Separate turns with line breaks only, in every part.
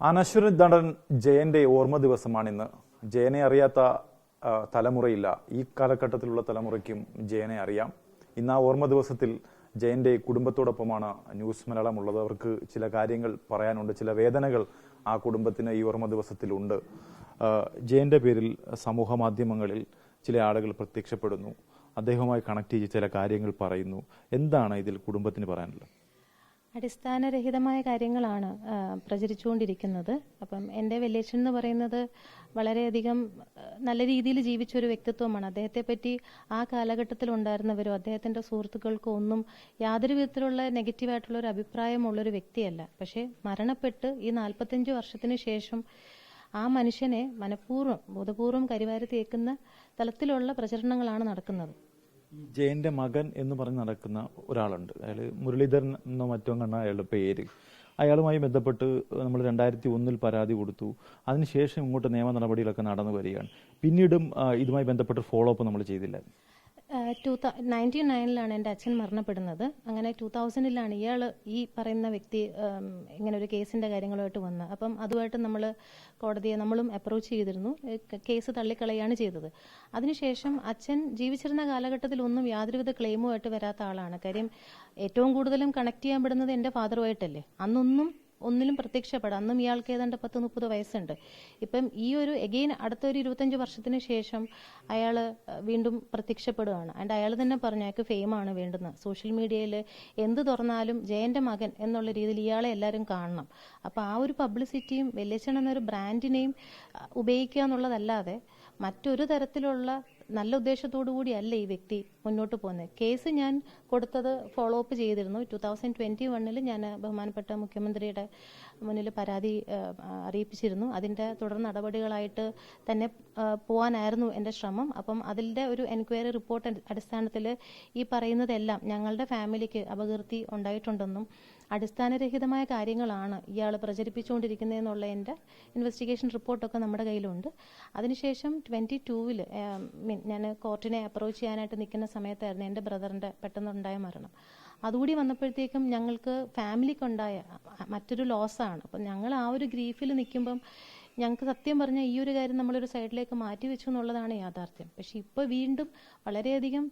അനശ്വര നടൻ ജയന്റെ ഓർമ്മ ദിവസമാണിന്ന്. ജയനെ അറിയാത്ത തലമുറയില്ല. ഈ കാലഘട്ടത്തിലുള്ള തലമുറയ്ക്കും ജയനെ അറിയാം. ഇന്ന് ആ ഓർമ്മ ദിവസത്തിൽ ജയന്റെ കുടുംബത്തോടൊപ്പമാണ് ന്യൂസ് മലയാളം ഉള്ളത് അവർക്ക് ചില കാര്യങ്ങൾ പറയാനുണ്ട് ചില വേദനകൾ ആ കുടുംബത്തിന് ഈ ഓർമ്മ ദിവസത്തിലുണ്ട്. ജയന്റെ പേരിൽ സമൂഹ മാധ്യമങ്ങളിൽ ചില ആളുകൾ പ്രത്യക്ഷപ്പെടുന്നു. അദ്ദേഹവുമായി കണക്ട് ചെയ്ത് ചില കാര്യങ്ങൾ പറയുന്നു. എന്താണ് ഇതിൽ കുടുംബത്തിന് പറയാനുള്ളത്?
അടിസ്ഥാനരഹിതമായ കാര്യങ്ങളാണ് പ്രചരിച്ചുകൊണ്ടിരിക്കുന്നത്. അപ്പം എന്റെ വെല്ലേഷൻ എന്ന് പറയുന്നത് വളരെയധികം നല്ല രീതിയിൽ ജീവിച്ച ഒരു വ്യക്തിത്വമാണ്. അദ്ദേഹത്തെ പറ്റി ആ കാലഘട്ടത്തിൽ ഉണ്ടായിരുന്നവരോ അദ്ദേഹത്തിന്റെ സുഹൃത്തുക്കൾക്കോ ഒന്നും യാതൊരു വിധത്തിലുള്ള നെഗറ്റീവായിട്ടുള്ള ഒരു അഭിപ്രായമുള്ളൊരു വ്യക്തിയല്ല. പക്ഷേ മരണപ്പെട്ട് ഈ നാൽപ്പത്തഞ്ച് വർഷത്തിന് ശേഷം ആ മനുഷ്യനെ മനഃപൂർവം ബോധപൂർവം കരിവാരി തേക്കുന്ന തലത്തിലുള്ള പ്രചരണങ്ങളാണ് നടക്കുന്നത്.
ജയന്റെ മകൻ എന്ന് പറഞ്ഞ് നടക്കുന്ന ഒരാളുണ്ട്. അയാൾ മുരളീധരൻ എന്നോ മറ്റോ കണ്ട അയാളുടെ പേര്. അയാളുമായി ബന്ധപ്പെട്ട് നമ്മൾ രണ്ടായിരത്തി ഒന്നിൽ പരാതി കൊടുത്തു. അതിനുശേഷം ഇങ്ങോട്ട് നിയമ നടപടികളൊക്കെ നടന്നു വരികയാണ്. പിന്നീടും ഇതുമായി ബന്ധപ്പെട്ട് ഫോളോ അപ്പ് നമ്മൾ ചെയ്തില്ല.
ടൂ നയന്റി നയനിലാണ് എന്റെ അച്ഛൻ മരണപ്പെടുന്നത്. അങ്ങനെ ടൂ തൗസൻഡിലാണ് ഇയാൾ ഈ പറയുന്ന വ്യക്തി ഇങ്ങനെ ഒരു കേസിന്റെ കാര്യങ്ങളുമായിട്ട് വന്നത് അപ്പം അതുമായിട്ട് നമ്മൾ കോടതിയെ നമ്മളും അപ്രോച്ച് ചെയ്തിരുന്നു. കേസ് തള്ളിക്കളയാണ് ചെയ്തത്. അതിനുശേഷം അച്ഛൻ ജീവിച്ചിരുന്ന കാലഘട്ടത്തിൽ കാലഘട്ടത്തിലൊന്നും യാതൊരുവിധ ക്ലെയിമുമായിട്ട് വരാത്ത ആളാണ്. കാര്യം ഏറ്റവും കൂടുതലും കണക്ട് ചെയ്യാൻ പെടുന്നത് എന്റെ ഫാദറുമായിട്ടല്ലേ അന്നൊന്നും ഒന്നിലും പ്രത്യക്ഷപ്പെടാം. അന്നും ഇയാൾക്ക് ഏതാണ്ട് പത്ത് മുപ്പത് വയസ്സുണ്ട്. ഇപ്പം ഈ ഒരു എഗെയിൻ അടുത്ത ഒരു ഇരുപത്തഞ്ച് വർഷത്തിന് ശേഷം അയാൾ വീണ്ടും പ്രത്യക്ഷപ്പെടുകയാണ് ആൻഡ് അയാൾ തന്നെ പറഞ്ഞു അയാൾക്ക് ഫെയിമാണ് വേണ്ടുന്നത് സോഷ്യൽ മീഡിയയിൽ എന്ത് തുറന്നാലും ജയന്റെ മകൻ എന്നുള്ള രീതിയിൽ ഇയാളെ എല്ലാവരും കാണണം. അപ്പോൾ ആ ഒരു പബ്ലിസിറ്റിയും വെല്ലിച്ചൺ എന്നൊരു ബ്രാൻഡിനെയും ഉപയോഗിക്കുക എന്നുള്ളതല്ലാതെ മറ്റൊരു തരത്തിലുള്ള നല്ല ഉദ്ദേശത്തോടു കൂടിയല്ല ഈ വ്യക്തി മുന്നോട്ട് പോകുന്നത്. കേസ് ഞാൻ കൊടുത്തത് ഫോളോ അപ്പ് ചെയ്തിരുന്നു. ടു തൗസൻഡ് ട്വന്റി വണ്ണിൽ ഞാൻ ബഹുമാനപ്പെട്ട മുഖ്യമന്ത്രിയുടെ മുന്നിൽ പരാതി അറിയിപ്പിച്ചിരുന്നു. അതിന്റെ തുടർ നടപടികളായിട്ട് തന്നെ പോവാനായിരുന്നു എന്റെ ശ്രമം. അപ്പം അതിന്റെ ഒരു എൻക്വയറി റിപ്പോർട്ട് അടിസ്ഥാനത്തിൽ ഈ പറയുന്നതെല്ലാം ഞങ്ങളുടെ ഫാമിലിക്ക് അപകീർത്തി ഉണ്ടായിട്ടുണ്ടെന്നും അടിസ്ഥാനരഹിതമായ കാര്യങ്ങളാണ് ഇയാൾ പ്രചരിപ്പിച്ചുകൊണ്ടിരിക്കുന്നതെന്നുള്ള എന്റെ ഇൻവെസ്റ്റിഗേഷൻ റിപ്പോർട്ടൊക്കെ നമ്മുടെ കയ്യിലുണ്ട്. അതിനുശേഷം ട്വന്റി ടൂവിൽ ഞാൻ കോർട്ടിനെ അപ്രോച്ച് ചെയ്യാനായിട്ട് നിൽക്കുന്ന സമയത്തായിരുന്നു എന്റെ ബ്രദറിന്റെ പെട്ടെന്നുണ്ടായ മരണം. അതുകൂടി വന്നപ്പോഴത്തേക്കും ഞങ്ങൾക്ക് ഫാമിലിക്കുണ്ടായ മറ്റൊരു ലോസാണ് അപ്പം ഞങ്ങൾ ആ ഒരു ഗ്രീഫിൽ നിൽക്കുമ്പം ഞങ്ങൾക്ക് സത്യം പറഞ്ഞാൽ ഈ ഒരു കാര്യം നമ്മളൊരു സൈഡിലേക്ക് മാറ്റി വെച്ചു എന്നുള്ളതാണ് യാഥാർത്ഥ്യം. പക്ഷെ ഇപ്പോൾ വീണ്ടും വളരെയധികം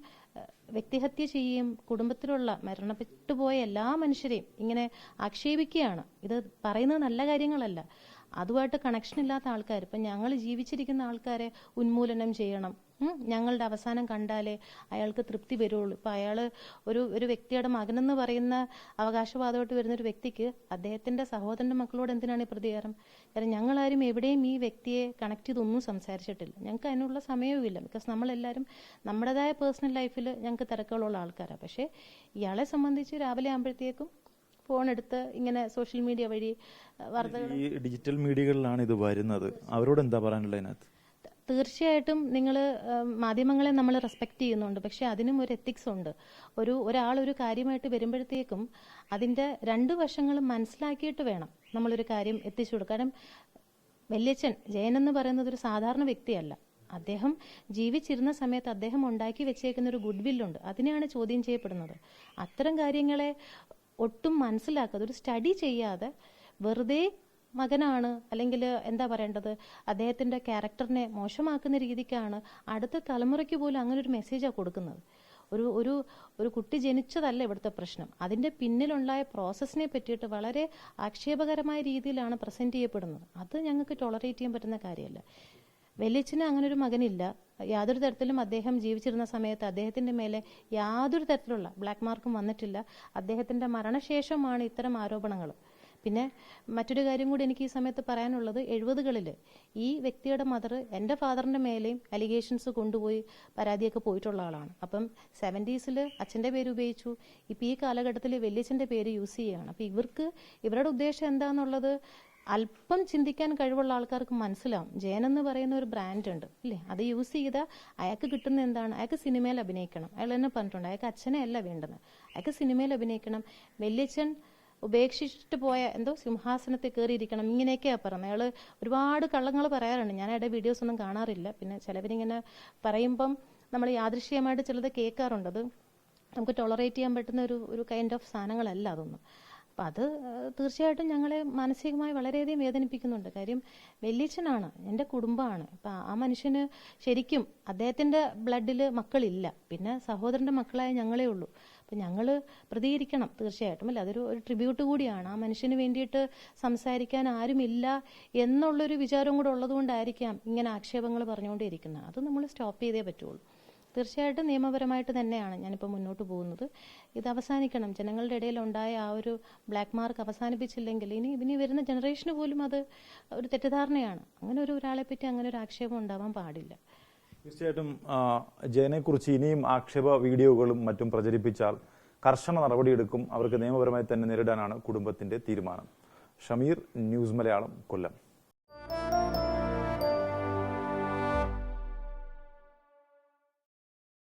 വ്യക്തിഹത്യ ചെയ്യുകയും കുടുംബത്തിലുള്ള മരണപ്പെട്ടു പോയ എല്ലാ മനുഷ്യരെയും ഇങ്ങനെ ആക്ഷേപിക്കുകയാണ്. ഇത് പറയുന്നത് നല്ല കാര്യങ്ങളല്ല. അതുമായിട്ട് കണക്ഷൻ ഇല്ലാത്ത ആൾക്കാർ ഇപ്പം ഞങ്ങൾ ജീവിച്ചിരിക്കുന്ന ആൾക്കാരെ ഉന്മൂലനം ചെയ്യണം ഞങ്ങളുടെ അവസാനം കണ്ടാലേ അയാൾക്ക് തൃപ്തി വരുള്ളൂ. ഇപ്പം അയാൾ ഒരു ഒരു വ്യക്തിയുടെ മകനെന്ന് പറയുന്ന അവകാശവാദമായിട്ട് വരുന്ന ഒരു വ്യക്തിക്ക് അദ്ദേഹത്തിന്റെ സഹോദരന്റെ മക്കളോട് എന്തിനാണ് ഈ പ്രതികാരം? കാരണം ഞങ്ങളാരും എവിടെയും ഈ വ്യക്തിയെ കണക്ട് ചെയ്തൊന്നും സംസാരിച്ചിട്ടില്ല. ഞങ്ങൾക്ക് അതിനുള്ള സമയവുമില്ല ബിക്കോസ് നമ്മളെല്ലാവരും നമ്മുടേതായ പേഴ്സണൽ ലൈഫിൽ ഞങ്ങൾക്ക് തിരക്കുകളുള്ള ആൾക്കാരാണ് പക്ഷേ ഇയാളെ സംബന്ധിച്ച് രാവിലെ ആകുമ്പോഴത്തേക്കും ഫോൺ എടുത്ത് ഇങ്ങനെ സോഷ്യൽ മീഡിയ വഴി വാർത്തകൾ
ഈ ഡിജിറ്റൽ മീഡിയകളിലാണ് ഇത് വരുന്നത്. അവരോട് എന്താ പറയാനുള്ളത് അതിനകത്ത്
തീർച്ചയായിട്ടും നിങ്ങൾ മാധ്യമങ്ങളെ നമ്മൾ റെസ്പെക്ട് ചെയ്യുന്നുണ്ട്. പക്ഷെ അതിനും ഒരു എത്തിക്സ് ഉണ്ട്. ഒരു ഒരാൾ ഒരു കാര്യമായിട്ട് വരുമ്പോഴത്തേക്കും അതിന്റെ രണ്ട് വശങ്ങളും മനസ്സിലാക്കിയിട്ട് വേണം നമ്മളൊരു കാര്യം എത്തിച്ചു കൊടുക്കാൻ. കാരണം വല്യച്ഛൻ ജയൻ എന്ന് പറയുന്നത് ഒരു സാധാരണ വ്യക്തിയല്ല. അദ്ദേഹം ജീവിച്ചിരുന്ന സമയത്ത് അദ്ദേഹം ഉണ്ടാക്കി വെച്ചേക്കുന്ന ഒരു ഗുഡ് വില്ലുണ്ട് അതിനെയാണ് ചോദ്യം ചെയ്യപ്പെടുന്നത്. അത്തരം കാര്യങ്ങളെ ഒട്ടും മനസ്സിലാക്കാതെ ഒരു സ്റ്റഡി ചെയ്യാതെ വെറുതെ മകനാണ് അല്ലെങ്കിൽ എന്താ പറയേണ്ടത്? അദ്ദേഹത്തിന്റെ ക്യാരക്ടറിനെ മോശമാക്കുന്ന രീതിക്കാണ് അടുത്ത തലമുറയ്ക്ക് പോലും അങ്ങനെ ഒരു മെസ്സേജാണ് കൊടുക്കുന്നത്. ഒരു ഒരു ഒരു കുട്ടി ജനിച്ചതല്ല ഇവിടുത്തെ പ്രശ്നം. അതിന്റെ പിന്നിലുണ്ടായ പ്രോസസ്സിനെ പറ്റിയിട്ട് വളരെ ആക്ഷേപകരമായ രീതിയിലാണ് പ്രസന്റ് ചെയ്യപ്പെടുന്നത്. അത് ഞങ്ങൾക്ക് ടോളറേറ്റ് ചെയ്യാൻ പറ്റുന്ന കാര്യമല്ല. വലിയച്ഛന് അങ്ങനെ ഒരു മകനില്ല. യാതൊരു തരത്തിലും അദ്ദേഹം ജീവിച്ചിരുന്ന സമയത്ത് അദ്ദേഹത്തിന്റെ മേലെ യാതൊരു തരത്തിലുള്ള ബ്ലാക്ക് മാർക്കും വന്നിട്ടില്ല. അദ്ദേഹത്തിന്റെ മരണശേഷമാണ് ഇത്തരം ആരോപണങ്ങൾ പിന്നെ മറ്റൊരു കാര്യം കൂടി എനിക്ക് ഈ സമയത്ത് പറയാനുള്ളത് എഴുപതുകളിൽ ഈ വ്യക്തിയുടെ മദർ എന്റെ ഫാദറിന്റെ മേലെയും അലിഗേഷൻസ് കൊണ്ടുപോയി പരാതിയൊക്കെ പോയിട്ടുള്ള ആളാണ്. അപ്പം സെവന്റീസിൽ അച്ഛന്റെ പേര് ഉപയോഗിച്ചു. ഇപ്പം ഈ കാലഘട്ടത്തിൽ വലിയച്ഛന്റെ പേര് യൂസ് ചെയ്യുകയാണ്. അപ്പം ഇവർക്ക് ഇവരുടെ ഉദ്ദേശം എന്താണെന്നുള്ളത് അല്പം ചിന്തിക്കാൻ കഴിവുള്ള ആൾക്കാർക്ക് മനസ്സിലാവും. ജയൻ എന്ന് പറയുന്ന ഒരു ബ്രാൻഡ് ഉണ്ട് ഇല്ലേ? അത് യൂസ് ചെയ്ത അയാൾക്ക് കിട്ടുന്ന എന്താണ്? അയാൾക്ക് സിനിമയിൽ അഭിനയിക്കണം. അയാൾ തന്നെ പറഞ്ഞിട്ടുണ്ട് അയാൾക്ക് അച്ഛനെ അല്ല വേണ്ടത് അയാൾക്ക് സിനിമയിൽ അഭിനയിക്കണം. വല്യച്ഛൻ ഉപേക്ഷിച്ചിട്ട് പോയ എന്തോ സിംഹാസനത്തിൽ കയറിയിരിക്കണം. ഇങ്ങനെയൊക്കെയാ പറയുന്നത്. അയാൾ ഒരുപാട് കള്ളങ്ങൾ പറയാറുണ്ട്. ഞാൻ അയാളുടെ വീഡിയോസ് ഒന്നും കാണാറില്ല. പിന്നെ ചിലവരിങ്ങനെ പറയുമ്പം നമ്മൾ യാദൃശ്യമായിട്ട് ചിലത് കേൾക്കാറുണ്ട്. അത് നമുക്ക് ടോളറേറ്റ് ചെയ്യാൻ പറ്റുന്ന ഒരു ഒരു കൈൻഡ് ഓഫ് സാധനങ്ങളല്ല അതൊന്നും. അപ്പം അത് തീർച്ചയായിട്ടും ഞങ്ങളെ മാനസികമായി വളരെയധികം വേദനിപ്പിക്കുന്നുണ്ട്. കാര്യം വെല്ലിച്ചനാണ് എന്റെ കുടുംബമാണ്. അപ്പം ആ മനുഷ്യന് ശരിക്കും അദ്ദേഹത്തിന്റെ ബ്ലഡിൽ മക്കളില്ല. പിന്നെ സഹോദരന്റെ മക്കളായ ഞങ്ങളേ ഉള്ളൂ. അപ്പം ഞങ്ങൾ പ്രതികരിക്കണം തീർച്ചയായിട്ടും. അല്ല? അതൊരു ഒരു ട്രിബ്യൂട്ട് കൂടിയാണ്. ആ മനുഷ്യന് വേണ്ടിയിട്ട് സംസാരിക്കാൻ ആരുമില്ല എന്നുള്ളൊരു വിചാരം കൂടെ ഉള്ളതുകൊണ്ടായിരിക്കാം ഇങ്ങനെ ആക്ഷേപങ്ങൾ പറഞ്ഞുകൊണ്ടേയിരിക്കുന്നത്. അത് നമ്മൾ സ്റ്റോപ്പ് ചെയ്തേ പറ്റുള്ളൂ. തീർച്ചയായിട്ടും നിയമപരമായിട്ട് തന്നെയാണ് ഞാനിപ്പോൾ മുന്നോട്ട് പോകുന്നത്. ഇത് അവസാനിക്കണം. ജനങ്ങളുടെ ഇടയിൽ ഉണ്ടായ ആ ഒരു ബ്ലാക്ക് മാർക്ക് അവസാനിപ്പിച്ചില്ലെങ്കിൽ ഇനി ഇനി വരുന്ന ജനറേഷന് പോലും അത് ഒരു തെറ്റിദ്ധാരണയാണ്. അങ്ങനെ ഒരു ഒരാളെ പറ്റി അങ്ങനെ ഒരു ആക്ഷേപം ഉണ്ടാവാൻ പാടില്ല.
തീർച്ചയായിട്ടും ജയനെക്കുറിച്ച് ഇനിയും ആക്ഷേപ വീഡിയോകളും മറ്റും പ്രചരിപ്പിച്ചാൽ കർശന നടപടിയെടുക്കും. അവർക്ക് നിയമപരമായി തന്നെ നേരിടാനാണ് കുടുംബത്തിന്റെ തീരുമാനം. ഷമീർ ന്യൂസ് മലയാളം കൊല്ലം.